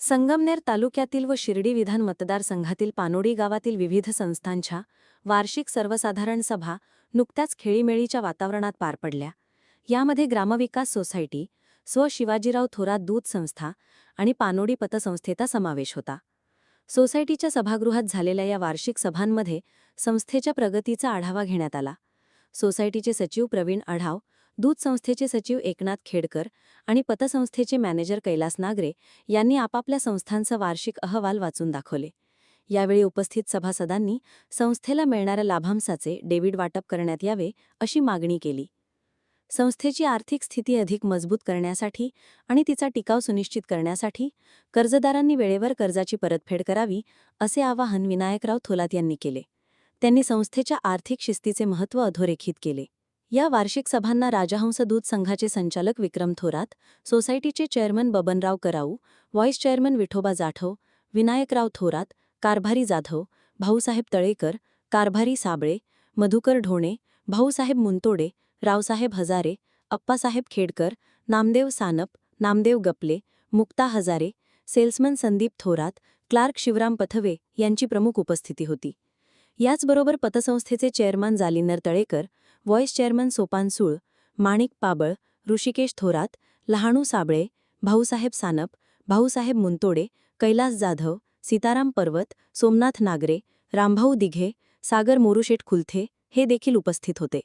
संगमनेर तालुक्यातील व शिर्डी विधान मतदारसंघातील पानोडी गावातील विविध संस्थांच्या वार्षिक सर्वसाधारण सभा नुकत्याच खेळीमेळीच्या वातावरणात पार पडल्या. यामध्ये ग्रामविकास सोसायटी स्व शिवाजीराव थोरात दूध संस्था आणि पानोडी पतसंस्थेचा समावेश होता. सोसायटीच्या सभागृहात झालेल्या या वार्षिक सभांमध्ये संस्थेच्या प्रगतीचा आढावा घेण्यात आला. सोसायटीचे सचिव प्रवीण आढाव दूध संस्थेचे सचिव एकनाथ खेडकर आणि पतसंस्थेचे मॅनेजर कैलास नागरे यांनी आपापल्या संस्थांचा वार्षिक अहवाल वाचून दाखवले. यावेळी उपस्थित सभासदांनी संस्थेला मिळणाऱ्या लाभांशाचे डेबिट वाटप करण्यात यावे अशी मागणी केली. संस्थेची आर्थिक स्थिती अधिक मजबूत करण्यासाठी आणि तिचा टिकाव सुनिश्चित करण्यासाठी कर्जदारांनी वेळेवर कर्जाची परतफेड करावी असे आवाहन विनायकराव थोलात यांनी केले. त्यांनी संस्थेच्या आर्थिक शिस्तीचे महत्त्व अधोरेखित केले. या वार्षिक सभांना राजहंस दूध संघाचे संचालक विक्रम थोरात सोसायटीचे chairman Babanrao Karau vice chairman Vithoba Jadhav Vinayakrao Thorat Karbhari Jadhav Bhausaheb Talekar Karbhari Sable Madhukar Dhone Bhausaheb Muntode Raosaheb Hazare Appasaheb Khedkar Namdev Sanap Namdev Gaple Mukta Hazare salesman Sandeep Thorat clerk Shivram Pathve यांची प्रमुख उपस्थिती होती. याचबरोबर पतसंस्थेचे chairman Jalinar Talekar vice chairman सोपानसूळ Manik Pabal Rishikesh Thorat Lahanu Sable Bhausaheb Sanap Bhausaheb Muntode Kailas Jadhav Sitaram Parvat Somnath Nagare Rambhau Dighe सागर मोरुशेठ खुलथे हे देखील उपस्थित होते.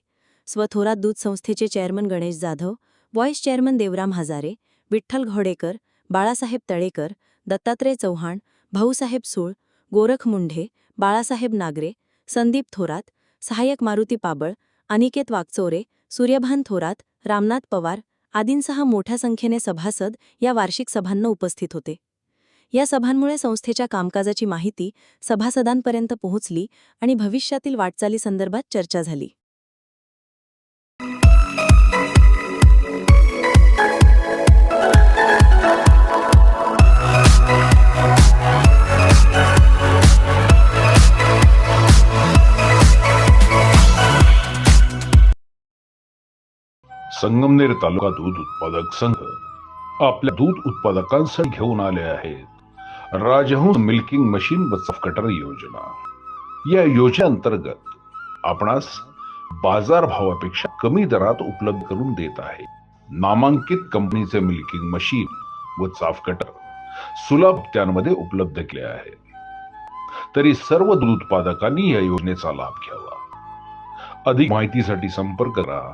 स्वथोरात दूध संस्थेचे chairman Ganesh Jadhav vice chairman Devram Hazare Vitthal Ghodekar Balasaheb Talekar Dattatray Chavan Bhausaheb Sul Gorakh Mundhe Balasaheb Nagare Sandeep Thorat सहाय्यक मारुती पाबळ अनिकेत वागचोरे सूर्यभान थोरात रामनाथ पवार आदींसह मोठ्या संख्येने सभासद या वार्षिक सभांना उपस्थित होते. या सभांमुळे संस्थेच्या कामकाजाची माहिती सभासदांपर्यंत पोहोचली आणि भविष्यातील वाटचालीसंदर्भात चर्चा झाली. संगमनेर तालुका दूध उत्पादक संघ आपल्या दूध उत्पादकांसाठी घेऊन आले आहेत. राजहंस मिल्किंग मशीन व कटर योजना. या योजनेअंतर्गत आपणास बाजार भावापेक्षा कमी दरात उपलब्ध करून देत आहे. नामांकित कंपनीचे मिल्किंग मशीन व चाफ कटर सुलभ हप्त्यांमध्ये उपलब्ध केले आहे. तरी सर्व दूध उत्पादकांनी या योजनेचा लाभ घ्यावा. अधिक माहितीसाठी संपर्क करा.